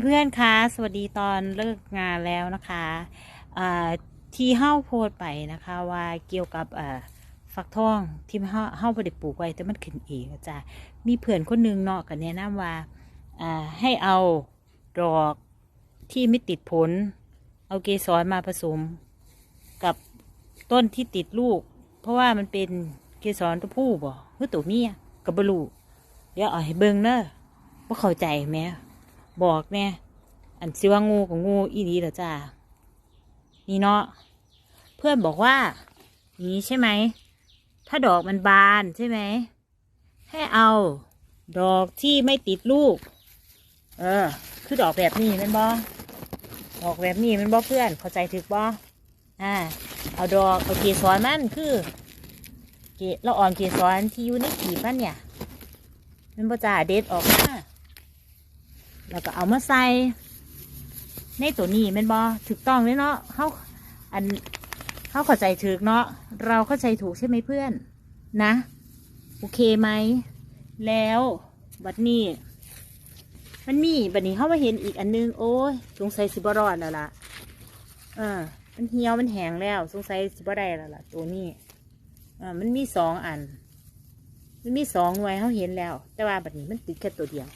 เพื่อนๆคะสวัสดีตอนเลิกงานแล้วนะคะที่เฮ้าโพดไปนะคะว่าเกี่ยวกับฟักทองที่เฮ้าเฮ้าบ่ได้ปลูกไว้แต่มันขึ้นเองจ้ะมีเพื่อนคนหนึงเนาะกันแนะนำว่าอ่าให้เอาดอกที่ไม่ติดผล เอาเกสรมาผสมกับต้นที่ติดลูก เพราะว่ามันเป็นเกสรตัวผู้บ่หรือตัวเมียกับบลูเดี๋ยวเอาให้เบิ่งเนอะว่าเข้าใจไหม บอกเนี่ยอันซิว่างูกับงูอีนีเหรอจ้านี่เนาะเพื่อนบอกว่านี้ใช่ไหม ถ้าดอกมันบานใช่ไหม ให้เอา ดอกที่ไม่ติดลูก เออ คือดอกแบบนี้มันบอดอกแบบนี้มันบอเพื่อนเข้าใจถึกบออ่า เอาดอกเอาเกสรมันคือเกเราอ่อนเกสรที่อยู่ในกีบมันเนี่ย มันบ่จ่าเด็ดออกมา แล้วก็เอามาใส่ในตัวนี้แม่นบอถูกต้องเลยเนาะเขาอันเขาเข้าใจถูกเนาะเราเข้าใจถูกใช่ไหมเพื่อนนะ โอเคไหม แล้วบัดนี้ มันมีบัดนี้เขามาเห็นอีกอันนึง โอ้ยสงสัยสิบรอดแล้วล่ะเออมันเหี่ยวมันแห้งแล้ว สงสัยสิบได้แล้วล่ะ ตัวนี้อ่ามันมีสองอัน มันมีสองหน่วยเขาเห็นแล้ว แต่ว่าบัดนี้มันติดแค่ตัวเดียว